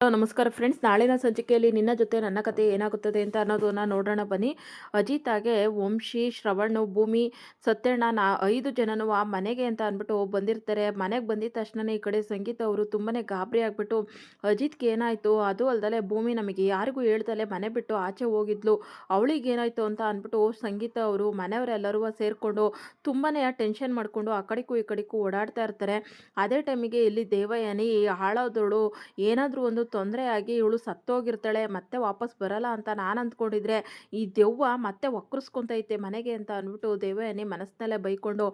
ನಮಸ್ಕಾರ ಫ್ರೆಂಡ್ಸ್. ನಾಳಿನ ಸಂಚಿಕೆಯಲ್ಲಿ ನಿನ್ನ ಜೊತೆ ನನ್ನ ಕತೆ ಏನಾಗುತ್ತದೆ ಅಂತ ಅನ್ನೋದನ್ನ ನೋಡೋಣ ಬನ್ನಿ. ಅಜಿತ್ ಅಜಿತಾಗೆ ವಂಶಿ, ಶ್ರವಣ್, ಭೂಮಿ, ಸತ್ಯಣ್ಣ ನಾ ಐದು ಜನನೂ ಆ ಮನೆಗೆ ಅಂತ ಅಂದ್ಬಿಟ್ಟು ಬಂದಿರ್ತಾರೆ. ಮನೆಗೆ ಬಂದಿದ ತಕ್ಷಣ ಈ ಕಡೆ ಸಂಗೀತ ಅವರು ತುಂಬಾ ಗಾಬರಿ ಆಗಿಬಿಟ್ಟು, ಅಜಿತ್ಗೆ ಏನಾಯಿತು? ಅದು ಅಲ್ದಲೆ ಭೂಮಿ ನಮಗೆ ಯಾರಿಗೂ ಹೇಳ್ದಲೆ ಮನೆ ಬಿಟ್ಟು ಆಚೆ ಹೋಗಿದ್ಲು. ಅವಳಿಗೆ ಏನಾಯಿತು ಅಂತ ಅಂದ್ಬಿಟ್ಟು ಸಂಗೀತ ಅವರು ಮನೆಯವರೆಲ್ಲರೂ ಸೇರಿಕೊಂಡು ತುಂಬಾ ಟೆನ್ಷನ್ ಮಾಡಿಕೊಂಡು ಆ ಕಡೆಗೂ ಈ ಕಡೆಗೂ ಓಡಾಡ್ತಾ ಇರ್ತಾರೆ. ಅದೇ ಟೈಮಿಗೆ ಇಲ್ಲಿ ದೇವಯಾನಿ ಹಾಳಾದವಳು ಏನಾದರೂ ಒಂದು ತೊಂದರೆ ಆಗಿ ಇವಳು ಸತ್ತೋಗಿರ್ತಾಳೆ, ಮತ್ತೆ ವಾಪಸ್ ಬರಲ್ಲ ಅಂತ ನಾನು ಅಂದ್ಕೊಂಡಿದ್ರೆ, ಈ ದೆವ್ವ ಮತ್ತೆ ಒಕ್ಕರಿಸ್ಕೊತೈತೆ ಮನೆಗೆ ಅಂತ ಅಂದ್ಬಿಟ್ಟು ದೇವಯಾನಿ ಮನಸ್ಸಿನಲ್ಲೇ ಬೈಕೊಂಡು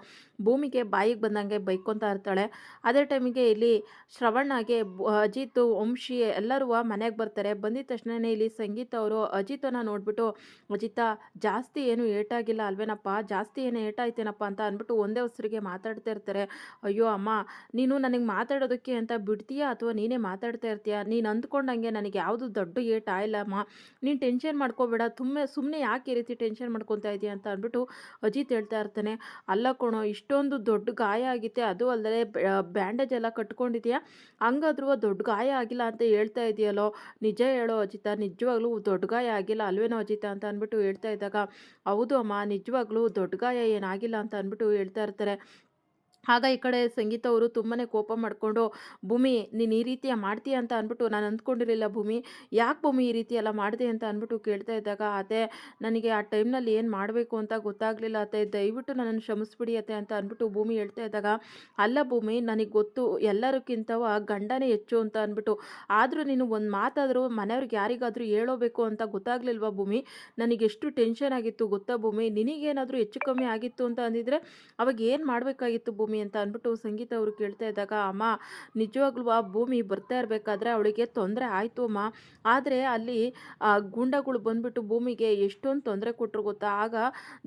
ಭೂಮಿಗೆ ಬಾಯಿಗೆ ಬಂದಂಗೆ ಬೈಕೊತಾ ಇರ್ತಾಳೆ. ಅದೇ ಟೈಮಿಗೆ ಇಲ್ಲಿ ಶ್ರವಣ್ಣಗೆ ಅಜಿತ್, ವಂಶಿ ಎಲ್ಲರೂ ಮನೆಗೆ ಬರ್ತಾರೆ. ಬಂದಿದ ತಕ್ಷಣನೇ ಇಲ್ಲಿ ಸಂಗೀತ ಅವರು ಅಜಿತನ ನೋಡ್ಬಿಟ್ಟು, ಅಜಿತ, ಜಾಸ್ತಿ ಏನು ಏಟಾಗಿಲ್ಲ ಅಲ್ವೇನಪ್ಪ? ಜಾಸ್ತಿ ಏನು ಏಟಾಯ್ತೇನಪ್ಪ? ಅಂತ ಅಂದ್ಬಿಟ್ಟು ಒಂದೇ ಹೊಸರಿಗೆ ಮಾತಾಡ್ತಾ ಇರ್ತಾರೆ. ಅಯ್ಯೋ ಅಮ್ಮ, ನೀನು ನನಗೆ ಮಾತಾಡೋದಕ್ಕೆ ಅಂತ ಬಿಡ್ತೀಯಾ ಅಥವಾ ನೀನೇ ಮಾತಾಡ್ತಾ ಇರ್ತೀಯ? ನೀನು ಅಂದ್ಕೊಂಡಂಗೆ ನನಗೆ ಯಾವುದು ದೊಡ್ಡ ಏಟ್ ಆಯಿಲ್ಲಮ್ಮ ನೀನು ಟೆನ್ಷನ್ ಮಾಡ್ಕೋಬೇಡ ತುಂಬ ಸುಮ್ಮನೆ ಯಾಕೆ ಈ ರೀತಿ ಟೆನ್ಷನ್ ಮಾಡ್ಕೊತಾ ಇದೆಯಾ ಅಂತ ಅಂದ್ಬಿಟ್ಟು ಅಜಿತ್ ಹೇಳ್ತಾ ಇರ್ತಾನೆ. ಅಲ್ಲ ಕಣೋ, ಇಷ್ಟೊಂದು ದೊಡ್ಡ ಗಾಯ ಆಗಿತ್ತೆ. ಅದು ಅಲ್ಲದೆ ಬ್ಯಾಂಡೇಜ್ ಎಲ್ಲ ಕಟ್ಕೊಂಡಿದ್ಯಾ? ಹಂಗಾದ್ರೂ ದೊಡ್ಡ ಗಾಯ ಆಗಿಲ್ಲ ಅಂತ ಹೇಳ್ತಾ ಇದೆಯಲ್ಲೋ? ನಿಜ ಹೇಳೋ ಅಜಿತ, ನಿಜವಾಗ್ಲೂ ದೊಡ್ಡ ಗಾಯ ಆಗಿಲ್ಲ ಅಲ್ವೇನೋ ಅಜಿತ ಅಂತ ಅಂದ್ಬಿಟ್ಟು ಹೇಳ್ತಾ ಇದ್ದಾಗ, ಹೌದು ಅಮ್ಮ, ನಿಜವಾಗ್ಲೂ ದೊಡ್ಡ ಗಾಯ ಏನಾಗಿಲ್ಲ ಅಂತ ಅಂದ್ಬಿಟ್ಟು ಹೇಳ್ತಾ ಇರ್ತಾರೆ. ಆಗ ಈ ಕಡೆ ಸಂಗೀತ ಅವರು ತುಂಬಾ ಕೋಪ ಮಾಡಿಕೊಂಡು, ಭೂಮಿ, ನೀನು ಈ ರೀತಿಯ ಮಾಡ್ತೀಯ ಅಂತ ಅಂದ್ಬಿಟ್ಟು ನಾನು ಅಂದ್ಕೊಂಡಿರಲಿಲ್ಲ ಭೂಮಿ. ಯಾಕೆ ಭೂಮಿ ಈ ರೀತಿ ಎಲ್ಲ ಮಾಡಿದೆ ಅಂತ ಅಂದ್ಬಿಟ್ಟು ಕೇಳ್ತಾ ಇದ್ದಾಗ, ಅದೇ, ನನಗೆ ಆ ಟೈಮ್ನಲ್ಲಿ ಏನು ಮಾಡಬೇಕು ಅಂತ ಗೊತ್ತಾಗಲಿಲ್ಲ ಅತ್ತೆ. ದಯವಿಟ್ಟು ನನ್ನನ್ನು ಶ್ರಮಿಸ್ಬಿಡಿ ಅತ್ತೆ ಅಂತ ಅಂದ್ಬಿಟ್ಟು ಭೂಮಿ ಹೇಳ್ತಾ ಇದ್ದಾಗ, ಅಲ್ಲ ಭೂಮಿ, ನನಗೆ ಗೊತ್ತು. ಎಲ್ಲರಿಗಿಂತವ ಗಂಡನೇ ಹೆಚ್ಚು ಅಂತ ಅಂದ್ಬಿಟ್ಟು. ಆದರೂ ನೀನು ಒಂದು ಮಾತಾದರೂ ಮನೆಯವ್ರಿಗೆ ಯಾರಿಗಾದರೂ ಹೇಳೋಬೇಕು ಅಂತ ಗೊತ್ತಾಗ್ಲಿಲ್ವಾ ಭೂಮಿ? ನನಗೆ ಎಷ್ಟು ಟೆನ್ಷನ್ ಆಗಿತ್ತು ಗೊತ್ತಾ ಭೂಮಿ? ನಿನಗೇನಾದರೂ ಹೆಚ್ಚು ಕಮ್ಮಿ ಆಗಿತ್ತು ಅಂತ ಅಂದಿದ್ರೆ, ಅವಾಗ ಏನು ಮಾಡಬೇಕಾಗಿತ್ತು ಭೂಮಿ? ಭೂಮಿ ಅಂತ ಅಂದ್ಬಿಟ್ಟು ಸಂಗೀತ ಅವರು ಕೇಳ್ತಾ ಇದ್ದಾಗ, ಅಮ್ಮ ನಿಜವಾಗ್ಲೂ ಆ ಭೂಮಿ ಬರ್ತಾ ಇರಬೇಕಾದ್ರೆ ಅವಳಿಗೆ ತೊಂದರೆ ಆಯಿತು ಅಮ್ಮ. ಆದರೆ ಅಲ್ಲಿ ಗುಂಡಗಳು ಬಂದ್ಬಿಟ್ಟು ಭೂಮಿಗೆ ಎಷ್ಟೊಂದು ತೊಂದರೆ ಕೊಟ್ಟರು ಗೊತ್ತಾ? ಆಗ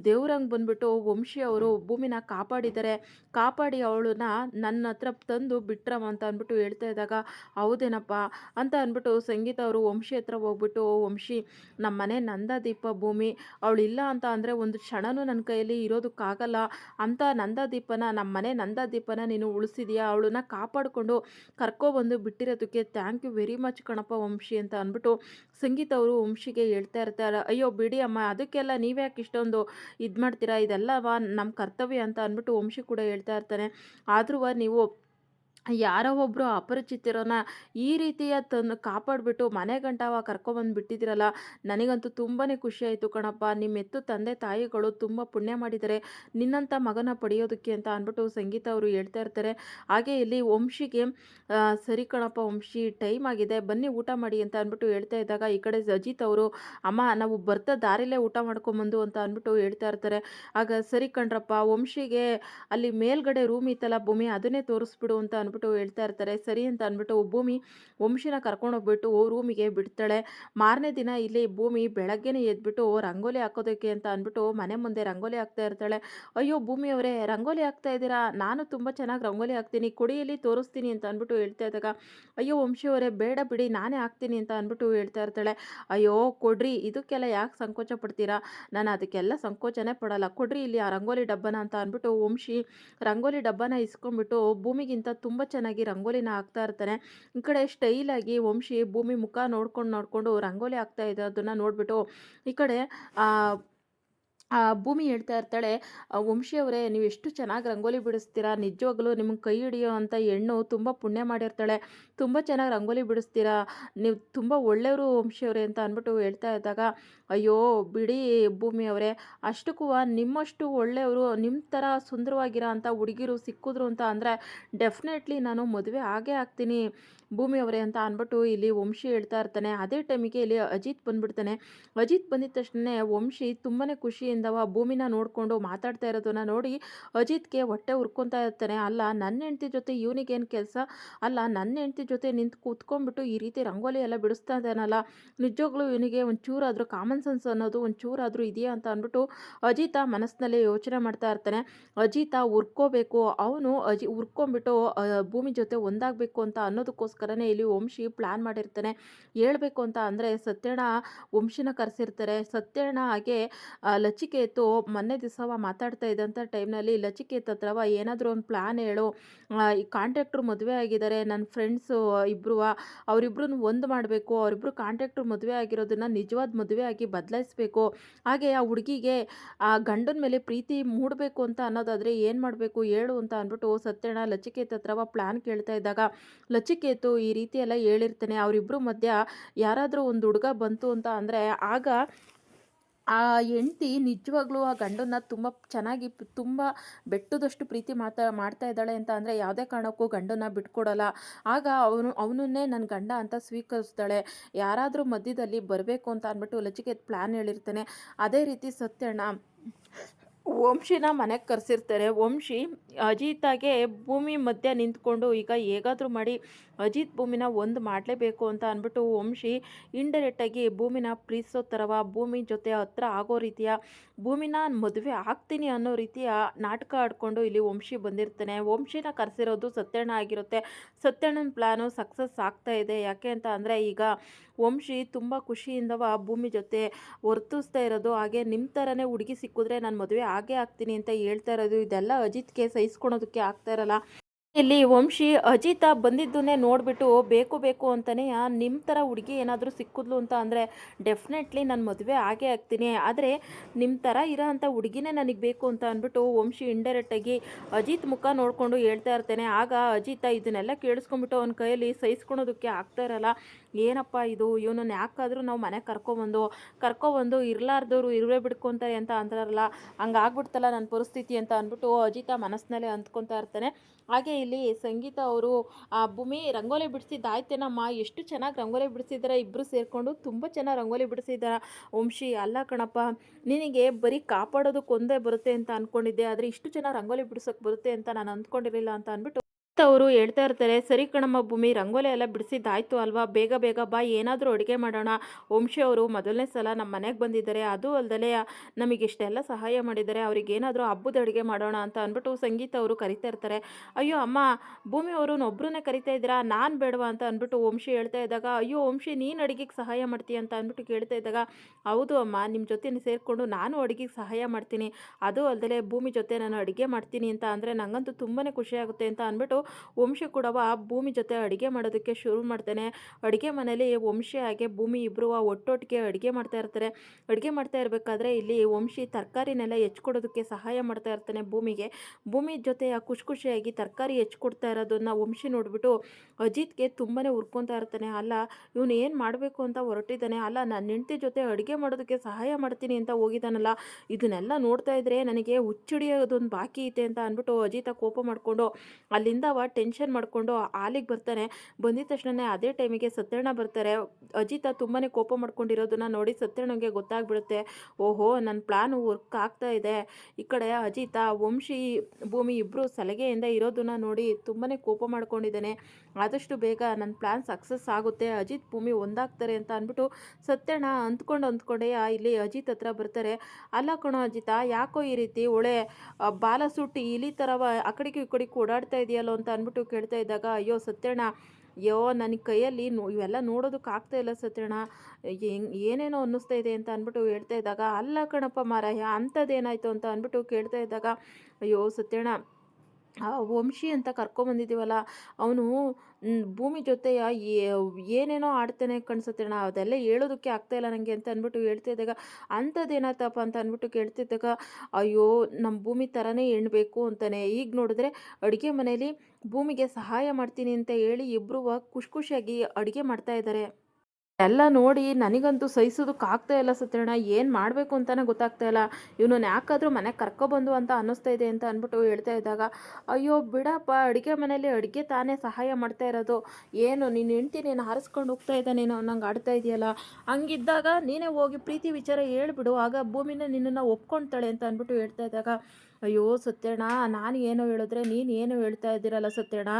ದೇವ್ರಂಗೆ ಬಂದ್ಬಿಟ್ಟು ವಂಶಿ ಅವರು ಭೂಮಿನ ಕಾಪಾಡಿದ್ದಾರೆ ಕಾಪಾಡಿ ಅವಳನ್ನ ನನ್ನ ಹತ್ರ ತಂದು ಬಿಟ್ರಮ್ಮ ಅಂತ ಅಂದ್ಬಿಟ್ಟು ಹೇಳ್ತಾ ಇದ್ದಾಗ, ಹೌದೇನಪ್ಪ? ಅಂತ ಅಂದ್ಬಿಟ್ಟು ಸಂಗೀತ ಅವರು ವಂಶಿ ಹತ್ರ ಹೋಗ್ಬಿಟ್ಟು, ವಂಶಿ ನಮ್ಮ ಮನೆ ನಂದಾದೀಪ ಭೂಮಿ. ಅವಳಿಲ್ಲ ಅಂತ ಅಂದರೆ ಒಂದು ಕ್ಷಣನೂ ನನ್ನ ಕೈಯಲ್ಲಿ ಇರೋದಕ್ಕಾಗಲ್ಲ. ಅಂತ ನಂದಾದೀಪನ ನಮ್ಮ ಮನೆ ನಂದಾದೀಪನ ನೀನು ಉಳಿಸಿದೀಯಾ? ಅವಳನ್ನ ಕಾಪಾಡಿಕೊಂಡು ಕರ್ಕೊಬಂದು ಬಿಟ್ಟಿರೋದಕ್ಕೆ ಥ್ಯಾಂಕ್ ಯು ವೆರಿ ಮಚ್ ಕಣಪ್ಪ ವಂಶಿ ಅಂತ ಅಂದ್ಬಿಟ್ಟು ಸಂಗೀತ ಅವರು ವಂಶಿಗೆ ಹೇಳ್ತಾ ಇರ್ತಾರೆ. ಅಯ್ಯೋ ಬಿಡಿ ಅಮ್ಮ, ಅದಕ್ಕೆಲ್ಲ ನೀವ್ಯಾಕೆ ಇಷ್ಟೊಂದು ಇದು ಮಾಡ್ತೀರಾ ಇದೆಲ್ಲವಾ ನಮ್ಮ ಕರ್ತವ್ಯ ಅಂತ ಅಂದ್ಬಿಟ್ಟು ವಂಶಿ ಕೂಡ ಹೇಳ್ತಾ ಇರ್ತಾನೆ. ಆದ್ರೂ ನೀವು ಯಾರೋ ಒಬ್ಬರು ಅಪರಿಚಿತರನ್ನ ಈ ರೀತಿಯ ತಂದು ಕಾಪಾಡಿಬಿಟ್ಟು ಮನೆ ಗಂಟವ ಕರ್ಕೊಂಡ್ಬಂದು ಬಿಟ್ಟಿದ್ದೀರಲ್ಲ ನನಗಂತೂ ತುಂಬಾ ಖುಷಿ ಆಯಿತು ಕಣಪ್ಪ. ನಿಮ್ಮೆತ್ತು ತಂದೆ ತಾಯಿಗಳು ತುಂಬ ಪುಣ್ಯ ಮಾಡಿದ್ದಾರೆ. ನಿನ್ನಂಥ ಮಗನ ಪಡೆಯೋದಕ್ಕೆ ಅಂತ ಅಂದ್ಬಿಟ್ಟು ಸಂಗೀತ ಅವರು ಹೇಳ್ತಾ ಇರ್ತಾರೆ. ಹಾಗೆ ಇಲ್ಲಿ ವಂಶಿಗೆ ಸರಿ ಕಣಪ್ಪ ವಂಶಿ, ಟೈಮ್ ಆಗಿದೆ, ಬನ್ನಿ ಊಟ ಮಾಡಿ ಅಂತ ಅಂದ್ಬಿಟ್ಟು ಹೇಳ್ತಾ ಇದ್ದಾಗ ಈ ಕಡೆ ಅಜಿತ್ ಅವರು, ಅಮ್ಮ, ನಾವು ಬರ್ತಾ ದಾರಿಲೇ ಊಟ ಮಾಡ್ಕೊಂಬಂದು ಅಂತ ಅಂದ್ಬಿಟ್ಟು ಹೇಳ್ತಾ ಇರ್ತಾರೆ. ಆಗ, ಸರಿ ಕಣ್ರಪ್ಪ, ವಂಶಿಗೆ ಅಲ್ಲಿ ಮೇಲ್ಗಡೆ ರೂಮ್ ಇತ್ತಲ್ಲ, ಭೂಮಿ ಅದನ್ನೇ ತೋರಿಸ್ಬಿಡು ಅಂತ ಅಂದ್ಬಿಟ್ಟು ಅಂದ್ಬಿಟ್ಟು ಹೇಳ್ತಾ ಇರ್ತಾರೆ, ಸರಿ ಅಂತ ಅಂದ್ಬಿಟ್ಟು ಭೂಮಿ ವಂಶಿನ ಓ ರೂಮಿಗೆ ಬಿಡ್ತಾಳೆ. ಮಾರನೇ ದಿನ ಇಲ್ಲಿ ಭೂಮಿ ಬೆಳಗ್ಗೆನೇ ಎದ್ಬಿಟ್ಟು ರಂಗೋಲಿ ಹಾಕೋದಕ್ಕೆ ಅಂತ ಅಂದ್ಬಿಟ್ಟು ಮನೆ ಮುಂದೆ ರಂಗೋಲಿ ಹಾಕ್ತಾ ಇರ್ತಾಳೆ. ಅಯ್ಯೋ ಭೂಮಿ ಅವರೇ, ರಂಗೋಲಿ ಹಾಕ್ತಾ ಇದ್ದೀರಾ? ನಾನು ತುಂಬ ಚೆನ್ನಾಗಿ ರಂಗೋಲಿ ಹಾಕ್ತೀನಿ ಕುಡಿಯಲ್ಲಿ ತೋರಿಸ್ತೀನಿ ಅಂತ ಅಂದ್ಬಿಟ್ಟು ಹೇಳ್ತಾ ಇದ್ದಾಗ, ಅಯ್ಯೋ ವಂಶಿ ಅವರೇ, ಬೇಡ ಬಿಡಿ, ನಾನೇ ಹಾಕ್ತೀನಿ ಅಂತ ಅಂದ್ಬಿಟ್ಟು ಹೇಳ್ತಾ ಇರ್ತಾಳೆ. ಅಯ್ಯೋ ಕೊಡ್ರಿ, ಇದಕ್ಕೆಲ್ಲ ಯಾಕೆ ಸಂಕೋಚ ಪಡ್ತೀರಾ? ನಾನು ಅದಕ್ಕೆಲ್ಲ ಸಂಕೋಚನೆ ಪಡಲ್ಲ, ಕೊಡ್ರಿ ಇಲ್ಲಿ ಆ ರಂಗೋಲಿ ಡಬ್ಬನ ಅಂತ ಅಂದ್ಬಿಟ್ಟು ವಂಶಿ ರಂಗೋಲಿ ಡಬ್ಬನ ಇಸ್ಕೊಂಡ್ಬಿಟ್ಟು ಭೂಮಿಗಿಂತ ತುಂಬ ಚೆನ್ನಾಗಿ ರಂಗೋಲಿನ ಹಾಕ್ತಾ ಇರ್ತಾನೆ. ಈ ಕಡೆ ಸ್ಟೈಲಾಗಿ ವಂಶಿ ಭೂಮಿ ಮುಖ ನೋಡ್ಕೊಂಡು ನೋಡಿಕೊಂಡು ರಂಗೋಲಿ ಹಾಕ್ತಾ ಇದ್ದದನ್ನು ನೋಡಿಬಿಟ್ಟು ಈ ಕಡೆ, ಆ ಭೂಮಿ ಹೇಳ್ತಾ ಇರ್ತಾಳೆ ವಂಶಿ ಅವರೇ ನೀವು ಎಷ್ಟು ಚೆನ್ನಾಗಿ ರಂಗೋಲಿ ಬಿಡಿಸ್ತೀರಾ? ನಿಜವಾಗ್ಲೂ ನಿಮಗೆ ಕೈ ಹಿಡಿಯೋ ಅಂತ ಹೆಣ್ಣು ತುಂಬ ಪುಣ್ಯ ಮಾಡಿರ್ತಾಳೆ. ತುಂಬ ಚೆನ್ನಾಗಿ ರಂಗೋಲಿ ಬಿಡಿಸ್ತೀರಾ? ನೀವು ತುಂಬ ಒಳ್ಳೆಯವರು ವಂಶಿ ಅವರೇ ಅಂತ ಅಂದ್ಬಿಟ್ಟು ಹೇಳ್ತಾ ಇದ್ದಾಗ, ಅಯ್ಯೋ ಬಿಡಿ ಭೂಮಿ ಅವರೇ ಅಷ್ಟಕ್ಕೂ ನಿಮ್ಮಷ್ಟು ಒಳ್ಳೆಯವರು ನಿಮ್ಮ ಥರ ಸುಂದರವಾಗಿರೋ ಅಂಥ ಹುಡುಗಿರು ಸಿಕ್ಕಿದ್ರು ಅಂತ ಅಂದರೆ ಡೆಫಿನೆಟ್ಲಿ ನಾನು ಮದುವೆ ಆಗೇ ಆಗ್ತೀನಿ. ಭೂಮಿ ಅವರೇ ಅಂತ ಅಂದ್ಬಿಟ್ಟು ಇಲ್ಲಿ ವಂಶಿ ಹೇಳ್ತಾ ಇರ್ತಾನೆ. ಅದೇ ಟೈಮಿಗೆ ಇಲ್ಲಿ ಅಜಿತ್ ಬಂದ್ಬಿಡ್ತಾನೆ. ಅಜಿತ್ ಬಂದಿದ ತಕ್ಷಣ ವಂಶಿ ತುಂಬಾ ಖುಷಿಯಿಂದ ಭೂಮಿನ ನೋಡಿಕೊಂಡು ಮಾತಾಡ್ತಾ ಇರೋದನ್ನ ನೋಡಿ ಅಜಿತ್ಗೆ ಹೊಟ್ಟೆ ಉರ್ಕೊತಾ ಇರ್ತಾನೆ. ಅಲ್ಲ ನನ್ನ ಹೆಂಡತಿ ಜೊತೆ ಇವನಿಗೇನು ಕೆಲಸ? ಅಲ್ಲ ನನ್ನ ಹೆಂಡತಿ ಜೊತೆ ನಿಂತು ಕೂತ್ಕೊಂಡ್ಬಿಟ್ಟು ಈ ರೀತಿ ರಂಗೋಲಿ ಎಲ್ಲ ಬಿಡಿಸ್ತಾ ಇದ್ದಾನಲ್ಲ? ನಿಜವಾಗ್ಲೂ ಇವನಿಗೆ ಒಂಚೂರಾದರೂ ಕಾಮನ್ ಸೆನ್ಸ್ ಅನ್ನೋದು ಒಂಚೂರಾದರೂ ಇದೆಯಾ ಅಂತ ಅಂದ್ಬಿಟ್ಟು ಅಜಿತ ಮನಸ್ಸಿನಲ್ಲಿ ಯೋಚನೆ ಮಾಡ್ತಾ ಇರ್ತಾನೆ. ಅಜಿತ ಉರ್ಕೋಬೇಕು. ಅವನು ಅಜಿ ಉರ್ಕೊಂಡ್ಬಿಟ್ಟು ಭೂಮಿ ಜೊತೆ ಒಂದಾಗಬೇಕು ಅಂತ ಅನ್ನೋದಕ್ಕೋಸ್ಕರ ಮಾಡೋದಕ್ಕೋಸ್ಕರನೇ ಇಲ್ಲಿ ವಂಶಿ ಪ್ಲ್ಯಾನ್ ಮಾಡಿರ್ತಾನೆ. ಹೇಳಬೇಕು ಅಂತ ಅಂದರೆ ಸತ್ಯಣ್ಣ ವಂಶಿನ ಕರೆಸಿರ್ತಾರೆ. ಸತ್ಯಣ್ಣ ಹಾಗೆ ಲಚಿಕೇತು ಮೊನ್ನೆ ದಿವಸವ ಮಾತಾಡ್ತಾ ಇದ್ದಂಥ ಟೈಮ್ನಲ್ಲಿ ಲಚಿಕೇತ್ ಹತ್ರವ ಏನಾದರೂ ಒಂದು ಪ್ಲ್ಯಾನ್ ಹೇಳು. ಈ ಕಾಂಟ್ರಾಕ್ಟ್ರು ಮದುವೆ ಆಗಿದ್ದಾರೆ ನನ್ನ ಫ್ರೆಂಡ್ಸು ಇಬ್ಬರು ಅವರಿಬ್ರು ಒಂದು ಮಾಡಬೇಕು. ಅವರಿಬ್ರು ಕಾಂಟ್ರಾಕ್ಟ್ರು ಮದುವೆ ಆಗಿರೋದನ್ನ ನಿಜವಾದ ಮದುವೆ ಆಗಿ ಬದಲಾಯಿಸಬೇಕು. ಹಾಗೆ ಆ ಹುಡುಗಿಗೆ, ಆ ಗಂಡನ ಮೇಲೆ ಪ್ರೀತಿ ಮೂಡಬೇಕು ಅಂತ ಅನ್ನೋದಾದರೆ ಏನು ಮಾಡಬೇಕು? ಹೇಳು ಅಂತ ಅಂದ್ಬಿಟ್ಟು ಸತ್ಯಣ್ಣ ಲಚಿಕೇತ್ ಹತ್ರವ ಪ್ಲ್ಯಾನ್ ಕೇಳ್ತಾ ಇದ್ದಾಗ, ಲಚಿಕೇತು ಈ ರೀತಿ ಎಲ್ಲ ಹೇಳಿರ್ತಾನೆ. ಅವರಿಬ್ಬರು ಮಧ್ಯ ಯಾರಾದರೂ ಒಂದು ಹುಡುಗ ಬಂತು ಅಂತ ಅಂದರೆ, ಆಗ ಆ ಹೆಂಡತಿ ನಿಜವಾಗ್ಲೂ ಆ ಗಂಡನ್ನ ತುಂಬ ಚೆನ್ನಾಗಿ ತುಂಬ ಬೆಟ್ಟದಷ್ಟು ಪ್ರೀತಿ ಮಾತಾ, ಮಾಡ್ತಾ ಇದ್ದಾಳೆ ಅಂತ ಅಂದರೆ, ಯಾವುದೇ ಕಾರಣಕ್ಕೂ ಗಂಡನ್ನ ಬಿಟ್ಕೊಡಲ್ಲ. ಆಗ ಅವನು, ಅವನನ್ನೇ ನನ್ನ ಗಂಡ ಅಂತ ಸ್ವೀಕರಿಸ್ತಾಳೆ. ಯಾರಾದರೂ ಮಧ್ಯದಲ್ಲಿ ಬರಬೇಕು ಅಂತ ಅಂದ್ಬಿಟ್ಟು ಲಚಿಕೆ ಪ್ಲ್ಯಾನ್ ಹೇಳಿರ್ತಾನೆ. ಅದೇ ರೀತಿ ಸತ್ಯಣ್ಣ ವಂಶಿನ ಮನೆಗೆ ಕರೆಸಿರ್ತಾರೆ. ವಂಶಿ ಅಜಿತಾಗೆ ಭೂಮಿ ಮಧ್ಯೆ ನಿಂತ್ಕೊಂಡು ಈಗ ಹೇಗಾದರೂ ಮಾಡಿ ಅಜಿತ್ ಭೂಮಿನ ಒಂದು ಮಾಡಲೇಬೇಕು ಅಂತ ಅಂದ್ಬಿಟ್ಟು ವಂಶಿ ಇಂಡೈರೆಕ್ಟಾಗಿ ಭೂಮಿನ ಪ್ರೀತಿಸೋ ಥರವ ಭೂಮಿ ಜೊತೆ ಹತ್ರ ಆಗೋ ರೀತಿಯ ಭೂಮಿನ ಮದುವೆ ಆಗ್ತೀನಿ ಅನ್ನೋ ರೀತಿಯ ನಾಟಕ ಆಡಿಕೊಂಡು ಇಲ್ಲಿ ವಂಶಿ ಬಂದಿರ್ತಾನೆ. ವಂಶಿನ ಕರೆಸಿರೋದು ಸತ್ಯಣ್ಣ ಆಗಿರುತ್ತೆ. ಸತ್ಯಣ್ಣನ ಪ್ಲ್ಯಾನು ಸಕ್ಸಸ್ ಆಗ್ತಾ ಇದೆ. ಯಾಕೆ ಅಂತ ಅಂದರೆ ಈಗ ವಂಶಿ ತುಂಬ ಖುಷಿಯಿಂದವ ಭೂಮಿ ಜೊತೆ ವರ್ತಿಸ್ತಾ ಇರೋದು. ಹಾಗೆ ನಿಮ್ಮ ಥರನೇ ಹುಡುಗಿ ಸಿಕ್ಕಿದ್ರೆ ನಾನು ಮದುವೆ ಆಗೇ ಆಗ್ತೀನಿ ಅಂತ ಹೇಳ್ತಾ ಇರೋದು, ಇದೆಲ್ಲ ಅಜಿತ್ಗೆ ಸಹಿಸ್ಕೊಳೋದಕ್ಕೆ ಆಗ್ತಾ ಇರಲ್ಲ. ಇಲ್ಲಿ ವಂಶಿ ಅಜಿತ ಬಂದಿದ್ದನ್ನೇ ನೋಡಿಬಿಟ್ಟು ಬೇಕು ಬೇಕು ಅಂತಲೇ ನಿಮ್ಮ ಥರ ಹುಡುಗಿ ಏನಾದರೂ ಸಿಕ್ಕಿದ್ಲು ಅಂತ ಅಂದರೆ, ಡೆಫಿನೆಟ್ಲಿ ನಾನು ಮದುವೆ ಆಗೇ ಆಗ್ತೀನಿ. ಆದರೆ ನಿಮ್ಮ ಥರ ಇರೋ ಅಂಥ ಹುಡುಗಿನೇ ನನಗೆ ಬೇಕು ಅಂತ ಅಂದ್ಬಿಟ್ಟು ವಂಶಿ ಇಂಡೈರೆಕ್ಟಾಗಿ ಅಜಿತ್ ಮುಖ ನೋಡಿಕೊಂಡು ಹೇಳ್ತಾ ಇರ್ತೇನೆ. ಆಗ ಅಜಿತ ಇದನ್ನೆಲ್ಲ ಕೇಳಿಸ್ಕೊಂಬಿಟ್ಟು ಅವನ ಕೈಯಲ್ಲಿ ಸಹಿಸ್ಕೊಳೋದಕ್ಕೆ ಆಗ್ತಾ ಇರಲ್ಲ. ಏನಪ್ಪ ಇದು? ಇವನನ್ನು ಯಾಕಾದರೂ ನಾವು ಮನೆಗೆ ಕರ್ಕೊಬಂದು ಕರ್ಕೊಬಂದು ಇರಲಾರ್ದವ್ರು ಇರುವೆ ಬಿಡ್ಕೊತಾರೆ ಅಂತ ಅಂತಾರಲ್ಲ ಹಂಗಾಗ್ಬಿಡ್ತಲ್ಲ ನನ್ನ ಪರಿಸ್ಥಿತಿ ಅಂತ ಅಂದ್ಬಿಟ್ಟು ಅಜಿತ ಮನಸ್ಸಿನಲ್ಲೇ ಅಂದ್ಕೊತಾ ಇರ್ತಾನೆ. ಹಾಗೆ ಇಲ್ಲಿ ಸಂಗೀತ ಅವರು, ಆ ಭೂಮಿ ರಂಗೋಲಿ ಬಿಡಿಸಿದ್ದಾಯ್ತೇನಮ್ಮ ಎಷ್ಟು ಚೆನ್ನಾಗಿ ರಂಗೋಲಿ ಬಿಡಿಸಿದ್ದಾರೆ ಇಬ್ಬರು ಸೇರಿಕೊಂಡು ತುಂಬ ಚೆನ್ನಾಗಿ ರಂಗೋಲಿ ಬಿಡಿಸಿದ್ದಾರೆ ವಂಶಿ. ಅಲ್ಲ ಕಣಪ್ಪ, ನಿನಗೆ ಬರೀ ಕಾಪಾಡೋದಕ್ಕೊಂದೇ ಬರುತ್ತೆ ಅಂತ ಅಂದ್ಕೊಂಡಿದ್ದೆ ಆದರೆ ಇಷ್ಟು ಚೆನ್ನಾಗಿ ರಂಗೋಲಿ ಬಿಡಿಸೋಕೆ ಬರುತ್ತೆ ಅಂತ ನಾನು ಅಂದ್ಕೊಂಡಿರಲಿಲ್ಲ ಅಂತ ಅಂದ್ಬಿಟ್ಟು ಅವರು ಹೇಳ್ತಾ ಇರ್ತಾರೆ, ಸರಿ ಕಣಮ್ಮ, ಭೂಮಿ ರಂಗೋಲಿ ಎಲ್ಲ ಬಿಡಿಸಿದ್ದಾಯ್ತು ಅಲ್ವಾ? ಬೇಗ ಬೇಗ ಬಾ, ಏನಾದರೂ ಅಡುಗೆ ಮಾಡೋಣ. ವಂಶಿ ಅವರು ಮೊದಲನೇ ಸಲ ನಮ್ಮ ಮನೆಗೆ ಬಂದಿದ್ದಾರೆ. ಅದು ಅಲ್ಲದೆ ನಮಗೆ ಇಷ್ಟೆಲ್ಲ ಸಹಾಯ ಮಾಡಿದ್ದಾರೆ. ಏನಾದರೂ ಹಬ್ಬದ ಅಡುಗೆ ಮಾಡೋಣ ಅಂತ ಅಂದ್ಬಿಟ್ಟು ಸಂಗೀತ ಅವರು ಕರಿತಾ ಇರ್ತಾರೆ. ಅಯ್ಯೋ ಅಮ್ಮ, ಭೂಮಿ ಅವರು ಒಬ್ಬರನ್ನೇ ಕರಿತಾ ಇದ್ದೀರಾ? ನಾನು ಬೇಡವಾ? ಅಂತ ಅಂದ್ಬಿಟ್ಟು ವಂಶಿ ಹೇಳ್ತಾ ಇದ್ದಾಗ, ಅಯ್ಯೋ ವಂಶಿ, ನೀನು ಅಡುಗೆಗೆ ಸಹಾಯ ಮಾಡ್ತೀಯ? ಅಂತ ಅಂದ್ಬಿಟ್ಟು ಕೇಳ್ತಾ ಇದ್ದಾಗ, ಹೌದು ಅಮ್ಮ ನಿಮ್ಮ ಜೊತೆ ಸೇರಿಕೊಂಡು ನಾನು ಅಡುಗೆಗೆ ಸಹಾಯ ಮಾಡ್ತೀನಿ. ಅದು ಅಲ್ಲದೆ ಭೂಮಿ ಜೊತೆ ನಾನು ಅಡುಗೆ ಮಾಡ್ತೀನಿ ಅಂತ ಅಂದರೆ ನನಗಂತೂ ತುಂಬಾ ಖುಷಿಯಾಗುತ್ತೆ ಅಂತ ಅಂದ್ಬಿಟ್ಟು ವಂಶಿ ಕೂಡ ಭೂಮಿ ಜೊತೆ ಅಡುಗೆ ಮಾಡೋದಕ್ಕೆ ಶುರು ಮಾಡ್ತಾನೆ. ಅಡುಗೆ ಮನೇಲಿ ವಂಶಿ ಹಾಗೆ ಭೂಮಿ ಇಬ್ಬರು ಒಟ್ಟೊಟ್ಟಿಗೆ ಅಡುಗೆ ಮಾಡ್ತಾ ಇರ್ತಾರೆ. ಅಡುಗೆ ಮಾಡ್ತಾ ಇರಬೇಕಾದ್ರೆ ಇಲ್ಲಿ ವಂಶಿ ತರಕಾರಿನೆಲ್ಲ ಹೆಚ್ಕೊಡೋದಕ್ಕೆ ಸಹಾಯ ಮಾಡ್ತಾ ಇರ್ತಾನೆ ಭೂಮಿಗೆ. ಭೂಮಿ ಜೊತೆ ಖುಷಿ ಖುಷಿಯಾಗಿ ತರಕಾರಿ ಹೆಚ್ಕೊಡ್ತಾ ಇರೋದನ್ನ ವಂಶಿ ನೋಡಿಬಿಟ್ಟು ಅಜಿತ್ಗೆ ತುಂಬಾ ಹುರ್ಕೊತಾ ಇರ್ತಾನೆ. ಅಲ್ಲ, ಇವನು ಏನು ಮಾಡಬೇಕು ಅಂತ ಹೊರಟಿದ್ದಾನೆ. ಅಲ್ಲ ನನ್ನ ಹೆಂಡತಿ ಜೊತೆ ಅಡುಗೆ ಮಾಡೋದಕ್ಕೆ ಸಹಾಯ ಮಾಡ್ತೀನಿ ಅಂತ ಹೋಗಿದ್ದಾನಲ್ಲ. ಇದನ್ನೆಲ್ಲ ನೋಡ್ತಾ ಇದ್ರೆ ನನಗೆ ಹುಚ್ಚಿಡಿಯೋದೊಂದು ಬಾಕಿ ಇದೆ ಅಂತ ಅಂದ್ಬಿಟ್ಟು ಅಜಿತ ಕೋಪ ಮಾಡಿಕೊಂಡು ಅಲ್ಲಿಂದ ಅವ ಟೆನ್ಷನ್ ಮಾಡಿಕೊಂಡು ಆಲಿಗೆ ಬರ್ತಾನೆ. ಬಂದಿದ ತಕ್ಷಣ ಅದೇ ಟೈಮಿಗೆ ಸತ್ಯಣ್ಣ ಬರ್ತಾರೆ. ಅಜಿತ ತುಂಬಾ ಕೋಪ ಮಾಡ್ಕೊಂಡಿರೋದನ್ನ ನೋಡಿ ಸತ್ಯಣ್ಣಗೆ ಗೊತ್ತಾಗ್ಬಿಡುತ್ತೆ. ಓಹೋ ನನ್ನ ಪ್ಲ್ಯಾನು ವರ್ಕ್ ಆಗ್ತಾ ಇದೆ. ಈ ಕಡೆ ಅಜಿತ, ವಂಶಿ, ಭೂಮಿ ಇಬ್ಬರು ಸಲಗೆಯಿಂದ ಇರೋದನ್ನ ನೋಡಿ ತುಂಬಾ ಕೋಪ ಮಾಡ್ಕೊಂಡಿದ್ದಾನೆ. ಆದಷ್ಟು ಬೇಗ ನನ್ನ ಪ್ಲ್ಯಾನ್ ಸಕ್ಸಸ್ ಆಗುತ್ತೆ. ಅಜಿತ್, ಭೂಮಿ ಒಂದಾಗ್ತಾರೆ ಅಂತ ಅಂದ್ಬಿಟ್ಟು ಸತ್ಯಣ್ಣ ಅಂದ್ಕೊಂಡು ಅಂದ್ಕೊಂಡೆ ಇಲ್ಲಿ ಅಜಿತ್ ಹತ್ರ ಬರ್ತಾರೆ. ಅಲ್ಲ ಕಣೋ ಅಜಿತ, ಯಾಕೋ ಈ ರೀತಿ ಒಳ್ಳೆ ಬಾಲ ಸುಟ್ಟಿ ಇಲಿ ಥರವ ಆ ಕಡೆಗೂ ಈ ಕಡೆಗೂ ಓಡಾಡ್ತಾ ಇದೆಯಲ್ಲೋ ಅಂತ ಅಂದ್ಬಿಟ್ಟು ಕೇಳ್ತಾ ಇದ್ದಾಗ, ಅಯ್ಯೋ ಸತ್ಯಣ್ಣ, ಅಯ್ಯೋ ನನ್ನ ಕೈಯಲ್ಲಿ ನೋ, ಇವೆಲ್ಲ ನೋಡೋದಕ್ಕೆ ಆಗ್ತಾ ಇಲ್ಲ ಸತ್ಯಣ್ಣ. ಹೆಂಗ್ ಏನೇನೋ ಅನ್ನಿಸ್ತಾ ಇದೆ ಅಂತ ಅಂದ್ಬಿಟ್ಟು ಹೇಳ್ತಾ ಇದ್ದಾಗ, ಅಲ್ಲ ಕಣಪ್ಪ ಮಾರಾಯ, ಅಂಥದ್ದೇನಾಯಿತು? ಅಂತ ಅಂದ್ಬಿಟ್ಟು ಕೇಳ್ತಾ ಇದ್ದಾಗ, ಅಯ್ಯೋ ಸತ್ಯಣ್ಣ ಆ ವಂಶಿ ಅಂತ ಕರ್ಕೊಂಬಂದಿದ್ದೀವಲ್ಲ, ಅವನು ಭೂಮಿ ಜೊತೆಯ ಏನೇನೋ ಆಡ್ತಾನೆ ಕಣ್ಸುತ್ತೆ ಅಣ್ಣ ಅದೆಲ್ಲ ಹೇಳೋದಕ್ಕೆ ಆಗ್ತಾ ಇಲ್ಲ ನನಗೆ ಅಂತ ಅಂದ್ಬಿಟ್ಟು ಹೇಳ್ತಿದ್ದಾಗ ಅಂಥದ್ದೇನಾಯ್ತಪ್ಪ ಅಂತ ಅಂದ್ಬಿಟ್ಟು ಕೇಳ್ತಿದ್ದಾಗ ಅಯ್ಯೋ ನಮ್ಮ ಭೂಮಿ ಥರನೇ ಹೆಣ್ಬೇಕು ಅಂತಾನೆ. ಈಗ ನೋಡಿದ್ರೆ ಅಡುಗೆ ಮನೇಲಿ ಭೂಮಿಗೆ ಸಹಾಯ ಮಾಡ್ತೀನಿ ಅಂತ ಹೇಳಿ ಇಬ್ಬರು ಖುಷಿ ಖುಷಿಯಾಗಿ ಅಡುಗೆ ಮಾಡ್ತಾ ಇದ್ದಾರೆ. ಎಲ್ಲ ನೋಡಿ ನನಗಂತೂ ಸಹಿಸೋದಕ್ಕಾಗ್ತಾ ಇಲ್ಲ ಸತ್ಯಣ್ಣ, ಏನು ಮಾಡಬೇಕು ಅಂತಲೇ ಗೊತ್ತಾಗ್ತಾ ಇಲ್ಲ. ಇವನನ್ನು ಯಾಕಾದರೂ ಮನೆಗೆ ಕರ್ಕೊಬಂದು ಅಂತ ಅನ್ನಿಸ್ತಾ ಇದೆ ಅಂತ ಅಂದ್ಬಿಟ್ಟು ಹೇಳ್ತಾ ಇದ್ದಾಗ, ಅಯ್ಯೋ ಬಿಡಪ್ಪ, ಅಡುಗೆ ಮನೇಲಿ ಅಡುಗೆ ತಾನೇ ಸಹಾಯ ಮಾಡ್ತಾ ಇರೋದು. ಏನು, ನೀನು ಹೆಂಡ್ತಿ ನೀನು ಹಾರಿಸ್ಕೊಂಡು ಹೋಗ್ತಾ ಇದ್ದಾನೇನೋ ನಂಗೆ ಆಡ್ತಾ ಇದೆಯಲ್ಲ. ಹಂಗಿದ್ದಾಗ ನೀನೇ ಹೋಗಿ ಪ್ರೀತಿ ವಿಚಾರ ಹೇಳ್ಬಿಡು, ಆಗ ಭೂಮಿನ ನಿನ್ನನ್ನು ಒಪ್ಕೊಳ್ತಾಳೆ ಅಂತ ಅಂದ್ಬಿಟ್ಟು ಹೇಳ್ತಾ ಇದ್ದಾಗ ಅಯ್ಯೋ ಸತ್ಯಣ್ಣ, ನಾನು ಏನೋ ಹೇಳಿದ್ರೆ ನೀನು ಏನೋ ಹೇಳ್ತಾ ಇದ್ದೀರಲ್ಲ ಸತ್ಯಣ್ಣ?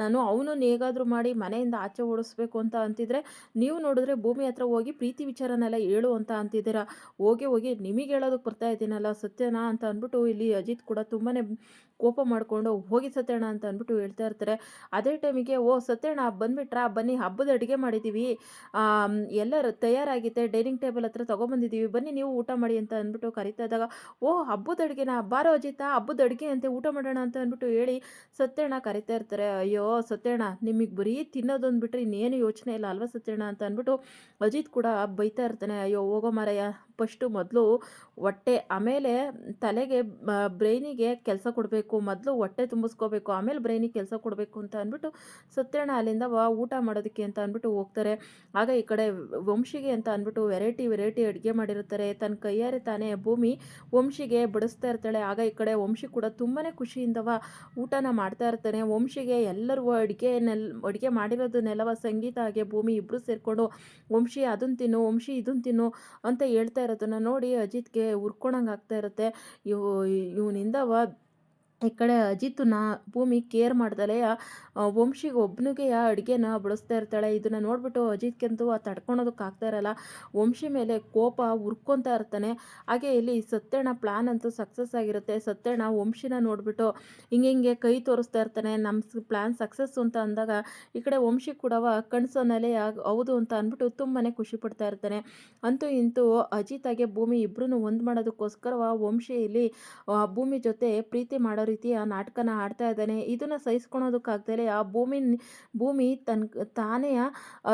ನಾನು ಅವನು ಹೇಗಾದರೂ ಮಾಡಿ ಮನೆಯಿಂದ ಆಚೆ ಓಡಿಸ್ಬೇಕು ಅಂತ ಅಂತಿದ್ರೆ, ನೀವು ನೋಡಿದ್ರೆ ಭೂಮಿ ಹತ್ರ ಹೋಗಿ ಪ್ರೀತಿ ವಿಚಾರನೆಲ್ಲ ಹೇಳು ಅಂತ ಅಂತಿದ್ದೀರಾ. ಹೋಗಿ ಹೋಗಿ ನಿಮಗೆ ಹೇಳೋದಕ್ಕೆ ಬರ್ತಾ ಇದ್ದೀನಲ್ಲ ಸತ್ಯನಾ ಅಂತ ಅಂದ್ಬಿಟ್ಟು ಇಲ್ಲಿ ಅಜಿತ್ ಕೂಡ ತುಂಬಾ ಕೋಪ ಮಾಡಿಕೊಂಡು, ಹೋಗಿ ಸತ್ಯಣ್ಣ ಅಂತ ಅಂದ್ಬಿಟ್ಟು ಹೇಳ್ತಾ ಇರ್ತಾರೆ. ಅದೇ ಟೈಮಿಗೆ, ಓ ಸತ್ಯಣ್ಣ, ಬಂದುಬಿಟ್ರಾ? ಬನ್ನಿ, ಹಬ್ಬದ ಅಡುಗೆ ಮಾಡಿದ್ದೀವಿ ಎಲ್ಲ ತಯಾರಾಗಿದೆ ಡೈನಿಂಗ್ ಟೇಬಲ್ ಹತ್ರ ತೊಗೊಬಂದಿದ್ದೀವಿ ಬನ್ನಿ, ನೀವು ಊಟ ಮಾಡಿ ಅಂತ ಅಂದ್ಬಿಟ್ಟು ಕರಿತಾ ಇದ್ದಾಗ, ಓ ಹಬ್ಬದ ಅಡುಗೆನ? ಬಾರೋ ಅಜಿತ, ಹಬ್ಬದ ಅಡುಗೆ ಅಂತೆ ಊಟ ಮಾಡೋಣ ಅಂತ ಅಂದ್ಬಿಟ್ಟು ಹೇಳಿ ಸತ್ಯಣ್ಣ ಕರಿತಾ ಇರ್ತಾರೆ. ಅಯ್ಯೋ ಸತ್ಯಣ್ಣ ನಿಮಗೆ ಬರೀ ತಿನ್ನೋದು ಅಂದ್ಬಿಟ್ರೆ ಇನ್ನೇನು ಯೋಚನೆ ಇಲ್ಲ ಅಲ್ವಾ ಸತ್ಯಣ್ಣ ಅಂತ ಅಂದ್ಬಿಟ್ಟು ಅಜಿತ್ ಕೂಡ ಬೈತಾ ಇರ್ತಾನೆ. ಅಯ್ಯೋ ಹೋಗೋ ಮಾರಯ್ಯ ಫಸ್ಟು ಮೊದಲು ಹೊಟ್ಟೆ, ಆಮೇಲೆ ತಲೆಗೆ ಬ್ರೈನಿಗೆ ಕೆಲಸ ಕೊಡಬೇಕು, ಮೊದಲು ಹೊಟ್ಟೆ ತುಂಬಿಸ್ಕೋಬೇಕು, ಆಮೇಲೆ ಬ್ರೈನಿಗೆ ಕೆಲಸ ಕೊಡಬೇಕು ಅಂತ ಅಂದ್ಬಿಟ್ಟು ಸತ್ಯಣ್ಣ ಅಲ್ಲಿಂದ ವಾ, ಊಟ ಮಾಡೋದಕ್ಕೆ ಅಂತ ಅಂದ್ಬಿಟ್ಟು ಹೋಗ್ತಾರೆ. ಆಗ ಈ ಕಡೆ ವಂಶಿಗೆ ಅಂತ ಅಂದ್ಬಿಟ್ಟು ವೆರೈಟಿ ವೆರೈಟಿ ಅಡುಗೆ ಮಾಡಿರ್ತಾರೆ ತನ್ನ ಕೈಯಾರೆ ತಾನೇ ಭೂಮಿ ವಂಶಿಗೆ ಬಡಿಸ್ತಾ ಇರ್ತಾಳೆ. ಆಗ ಈ ಕಡೆ ವಂಶಿ ಕೂಡ ತುಂಬಾ ಖುಷಿಯಿಂದವ ಊಟನ ಮಾಡ್ತಾ ಇರ್ತಾನೆ. ವಂಶಿಗೆ ಎಲ್ಲರೂ ಅಡುಗೆ ನೆಲ್, ಅಡುಗೆ ಮಾಡಿರೋದನ್ನೆಲ್ಲವ ಸಂಗೀತ ಹಾಗೆ ಭೂಮಿ ಇಬ್ಬರು ಸೇರಿಕೊಂಡು ವಂಶಿ ಅದನ್ನು ತಿನ್ನು, ವಂಶಿ ಇದನ್ನು ತಿನ್ನು ಅಂತ ಹೇಳ್ತಾ ಇರೋದನ್ನು ನೋಡಿ ಅಜಿತ್ಗೆ ಉರ್ಕೊಳಂಗೆ ಆಗ್ತಾ ಇರುತ್ತೆ. ಇವು ಇವನಿಂದವ ಈ ಕಡೆ ಅಜಿತ್ನ ಭೂಮಿ ಕೇರ್ ಮಾಡ್ದಲೆ ವಂಶಿಗೆ ಒಬ್ಬನಿಗೆ ಅಡುಗೆನ ಬಡಿಸ್ತಾ ಇರ್ತಾಳೆ. ಇದನ್ನು ನೋಡ್ಬಿಟ್ಟು ಆ ತಡ್ಕೊಳೋದಕ್ಕೆ ಆಗ್ತಾ ಇರಲ್ಲ. ವಂಶಿ ಮೇಲೆ ಕೋಪ ಉರ್ಕೊತಾ ಇರ್ತಾನೆ. ಹಾಗೆ ಇಲ್ಲಿ ಸತ್ಯಣ್ಣ ಪ್ಲ್ಯಾನ್ ಅಂತೂ ಸಕ್ಸಸ್ ಆಗಿರುತ್ತೆ. ಸತ್ಯಣ್ಣ ವಂಶಿನ ನೋಡಿಬಿಟ್ಟು ಹಿಂಗೆ ಹಿಂಗೆ ಕೈ ತೋರಿಸ್ತಾ ಇರ್ತಾನೆ. ನಮ್ಮ ಪ್ಲ್ಯಾನ್ ಸಕ್ಸಸ್ ಅಂತ ಅಂದಾಗ ಈ ಕಡೆ ವಂಶಿ ಕೂಡವ ಕಣ್ಸೋನಲ್ಲೇ ಹೌದು ಅಂತ ಅಂದ್ಬಿಟ್ಟು ತುಂಬಾ ಖುಷಿ ಪಡ್ತಾ ಇರ್ತಾನೆ. ಅಂತೂ ಇಂತೂ ಅಜಿತ್ ಹಾಗೆ ಭೂಮಿ ಇಬ್ಬರೂ ಒಂದು ಮಾಡೋದಕ್ಕೋಸ್ಕರ ವಂಶಿ ಇಲ್ಲಿ ಭೂಮಿ ಜೊತೆ ಪ್ರೀತಿ ಮಾಡೋ ರೀತಿಯ ನಾಟಕನ ಆಡ್ತಾ ಇದ್ದಾನೆ. ಇದನ್ನು ಸಹಿಸ್ಕೊಳೋದಕ್ಕಾಗ್ದಲೇ ಆ ಭೂಮಿ ಭೂಮಿ ತನ್ ತಾನೇ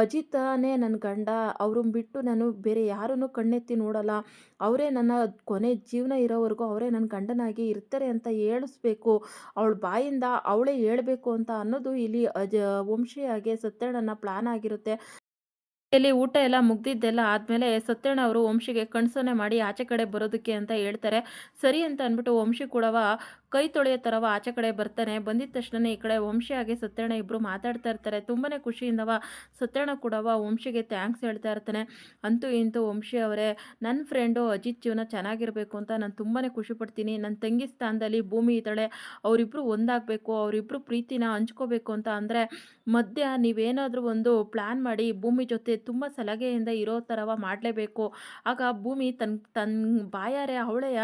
ಅಜಿತನೇ ನನ್ನ ಗಂಡ. ಅವ್ರನ್ನ ಬಿಟ್ಟು ನಾನು ಬೇರೆ ಯಾರನ್ನು ಕಣ್ಣೆತ್ತಿ ನೋಡಲ್ಲ. ಅವರೇ ನನ್ನ ಕೊನೆ ಜೀವನ ಇರೋವರೆಗೂ ಅವರೇ ನನ್ನ ಗಂಡನಾಗಿ ಇರ್ತಾರೆ ಅಂತ ಹೇಳಿಸ್ಬೇಕು. ಅವಳ ಬಾಯಿಂದ ಅವಳೇ ಹೇಳಬೇಕು ಅಂತ ಅನ್ನೋದು ಇಲ್ಲಿ ಅಜ, ವಂಶಿಯಾಗೆ ಸತ್ಯಣ್ಣನ ಪ್ಲಾನ್ ಆಗಿರುತ್ತೆ. ಇಲ್ಲಿ ಊಟ ಎಲ್ಲ ಮುಗ್ದಿದ್ದೆಲ್ಲ ಆದಮೇಲೆ ಸತ್ಯಣ್ಣ ಅವರು ವಂಶಿಗೆ ಕಣ್ಸನೆ ಮಾಡಿ ಆಚೆ ಕಡೆ ಬರೋದಕ್ಕೆ ಅಂತ ಹೇಳ್ತಾರೆ. ಸರಿ ಅಂತ ಅಂದ್ಬಿಟ್ಟು ವಂಶಿ ಕೂಡವ ಕೈ ತೊಳೆಯೋ ಥರವ ಆಚೆ ಕಡೆ ಬರ್ತಾನೆ. ಬಂದಿದ್ದ ತಕ್ಷಣ ಈ ಕಡೆ ವಂಶಿ ಹಾಗೆ ಸತ್ಯಣ್ಣ ಇಬ್ಬರು ಮಾತಾಡ್ತಾ ಇರ್ತಾರೆ. ತುಂಬನೇ ಖುಷಿಯಿಂದವ ಸತ್ಯಣ್ಣ ಕೂಡವ ವಂಶಿಗೆ ಥ್ಯಾಂಕ್ಸ್ ಹೇಳ್ತಾ ಇರ್ತಾನೆ. ಅಂತೂ ಇಂತೂ ವಂಶಿ ಅವರೇ ನನ್ನ ಫ್ರೆಂಡು ಅಜಿತ್ ಜೀವನ ಚೆನ್ನಾಗಿರಬೇಕು ಅಂತ ನಾನು ತುಂಬಾ ಖುಷಿ ಪಡ್ತೀನಿ. ನನ್ನ ತಂಗಿ ಸ್ಥಾನದಲ್ಲಿ ಭೂಮಿ ಇದ್ದಾಳೆ. ಅವರಿಬ್ಬರು ಒಂದಾಗಬೇಕು. ಅವರಿಬ್ಬರು ಪ್ರೀತಿನ ಹಂಚ್ಕೋಬೇಕು ಅಂತ ಅಂದರೆ ಮಧ್ಯ ನೀವೇನಾದರೂ ಒಂದು ಪ್ಲ್ಯಾನ್ ಮಾಡಿ ಭೂಮಿ ಜೊತೆ ತುಂಬ ಸಲಹೆಯಿಂದ ಇರೋ ಥರವ ಮಾಡಲೇಬೇಕು. ಆಗ ಭೂಮಿ ತನ್ನ ತನ್ನ ಬಾಯಾರೆ ಅವಳೆಯ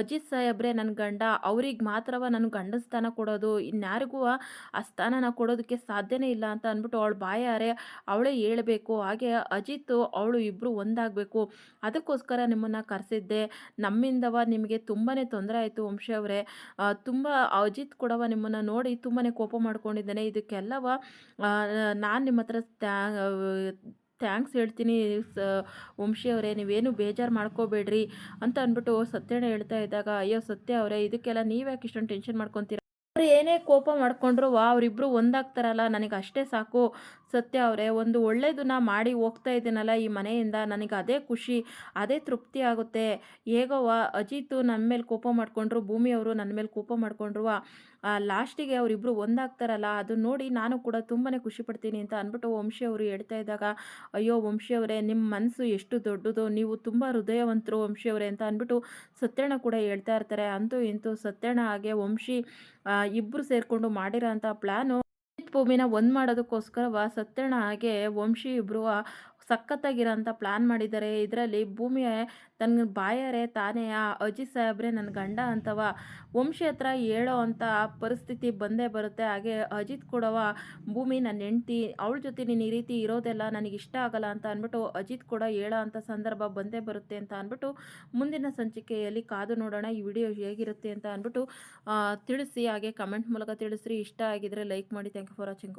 ಅಜಿತ್ ಸಾಹೇಬ್ರೆ ನನ್ನ ಗಂಡ, ಅವ್ರಿಗೆ ಮಾತ್ರವ ನನ್ನ ಗಂಡ ಸ್ಥಾನ ಕೊಡೋದು ಇನ್ಯಾರಿಗೂ ಆ ಸ್ಥಾನನ ಕೊಡೋದಕ್ಕೆ ಸಾಧ್ಯನೇ ಇಲ್ಲ ಅಂತ ಅಂದ್ಬಿಟ್ಟು ಅವಳು ಬಾಯಾರೆ, ಅವಳೇ ಹೇಳಬೇಕು. ಹಾಗೆ ಅಜಿತ್, ಅವಳು ಇಬ್ಬರು ಒಂದಾಗಬೇಕು. ಅದಕ್ಕೋಸ್ಕರ ನಿಮ್ಮನ್ನು ಕರೆಸಿದ್ದೆ. ನಮ್ಮಿಂದವ ನಿಮಗೆ ತುಂಬಾ ತೊಂದರೆ ಆಯಿತು ವಂಶಿ ಅವರೇ. ತುಂಬ ಅಜಿತ್ ಕೂಡವ ನಿಮ್ಮನ್ನು ನೋಡಿ ತುಂಬಾ ಕೋಪ ಮಾಡ್ಕೊಂಡಿದ್ದೇನೆ. ಇದಕ್ಕೆಲ್ಲವ ನಾನು ನಿಮ್ಮ ಹತ್ರ ಥ್ಯಾಂಕ್ಸ್ ಹೇಳ್ತೀನಿ ವಂಶಿ ಅವರೇ, ನೀವೇನು ಬೇಜಾರು ಮಾಡ್ಕೋಬೇಡ್ರಿ ಅಂತ ಅಂದ್ಬಿಟ್ಟು ಸತ್ಯಣ್ಣ ಹೇಳ್ತಾ ಇದ್ದಾಗ, ಅಯ್ಯೋ ಸತ್ಯ ಅವರೇ, ಇದಕ್ಕೆಲ್ಲ ನೀವ್ಯಾಕೆ ಇಷ್ಟೊಂದು ಟೆನ್ಷನ್ ಮಾಡ್ಕೊತೀರ? ಅವ್ರು ಏನೇ ಕೋಪ ಮಾಡ್ಕೊಂಡ್ರು, ವಾ ಅವರಿಬ್ಬರು ಒಂದಾಗ್ತಾರಲ್ಲ ನನಗೆ ಅಷ್ಟೇ ಸಾಕು. ಸತ್ಯ ಅವರೇ, ಒಂದು ಒಳ್ಳೆಯದನ್ನ ಮಾಡಿ ಹೋಗ್ತಾ ಇದ್ದೀನಲ್ಲ ಈ ಮನೆಯಿಂದ, ನನಗೆ ಅದೇ ಖುಷಿ, ಅದೇ ತೃಪ್ತಿ ಆಗುತ್ತೆ. ಹೇಗೋವ ಅಜಿತು ನನ್ನ ಮೇಲೆ ಕೋಪ ಮಾಡಿಕೊಂಡ್ರು ಭೂಮಿಯವರು ನನ್ನ ಮೇಲೆ ಕೋಪ ಮಾಡಿಕೊಂಡ್ರು. ಲಾಸ್ಟಿಗೆ ಅವರಿಬ್ಬರು ಒಂದಾಗ್ತಾರಲ್ಲ ಅದು ನೋಡಿ ನಾನು ಕೂಡ ತುಂಬಾ ಖುಷಿ ಪಡ್ತೀನಿ ಅಂತ ಅಂದ್ಬಿಟ್ಟು ವಂಶಿ ಅವರು ಹೇಳ್ತಾ ಇದ್ದಾಗ, ಅಯ್ಯೋ ವಂಶಿ ಅವರೇ ನಿಮ್ಮ ಮನಸ್ಸು ಎಷ್ಟು ದೊಡ್ಡದು, ನೀವು ತುಂಬ ಹೃದಯವಂತರು ವಂಶಿ ಅವರೇ ಅಂತ ಅಂದ್ಬಿಟ್ಟು ಸತ್ಯಣ್ಣ ಕೂಡ ಹೇಳ್ತಾ ಇರ್ತಾರೆ. ಅಂತೂ ಇಂತೂ ಸತ್ಯಣ್ಣ ಹಾಗೆ ವಂಶಿ ಇಬ್ಬರು ಸೇರಿಕೊಂಡು ಮಾಡಿರೋ ಅಂಥ ಪ್ಲ್ಯಾನು ಭೂಮಿನ ಒಂದು ಮಾಡೋದಕ್ಕೋಸ್ಕರವ ಸತ್ಯಣ್ಣ ಹಾಗೆ ವಂಶಿ ಇಬ್ಬರು ಸಖತ್ತಾಗಿರೋಂಥ ಪ್ಲ್ಯಾನ್ ಮಾಡಿದ್ದಾರೆ. ಇದರಲ್ಲಿ ಭೂಮಿ ತನ್ನ ಬಾಯರೇ ತಾನೇ, ಆ ಅಜಿತ್ ಸಾಹೇಬ್ರೆ ನನ್ನ ಗಂಡ ಅಂತವ. ವಂಶಿ ಹತ್ರ ಹೇಳೋ ಅಂಥ ಪರಿಸ್ಥಿತಿ ಬಂದೇ ಬರುತ್ತೆ. ಹಾಗೆ ಅಜಿತ್ ಕೊಡವ ಭೂಮಿ ನನ್ನ ಹೆಂಡ್ತಿ, ಅವಳ ಜೊತೆ ನೀನು ಈ ರೀತಿ ಇರೋದೆಲ್ಲ ನನಗೆ ಇಷ್ಟ ಆಗಲ್ಲ ಅಂತ ಅಂದ್ಬಿಟ್ಟು ಅಜಿತ್ ಕೂಡ ಹೇಳೋ ಅಂಥ ಸಂದರ್ಭ ಬಂದೇ ಬರುತ್ತೆ ಅಂತ ಅಂದ್ಬಿಟ್ಟು ಮುಂದಿನ ಸಂಚಿಕೆಯಲ್ಲಿ ಕಾದು ನೋಡೋಣ, ಈ ವಿಡಿಯೋ ಹೇಗಿರುತ್ತೆ ಅಂತ ಅಂದ್ಬಿಟ್ಟು ತಿಳಿಸಿ, ಹಾಗೆ ಕಮೆಂಟ್ ಮೂಲಕ ತಿಳಿಸ್ರಿ. ಇಷ್ಟ ಆಗಿದ್ರೆ ಲೈಕ್ ಮಾಡಿ. Thank you for watching.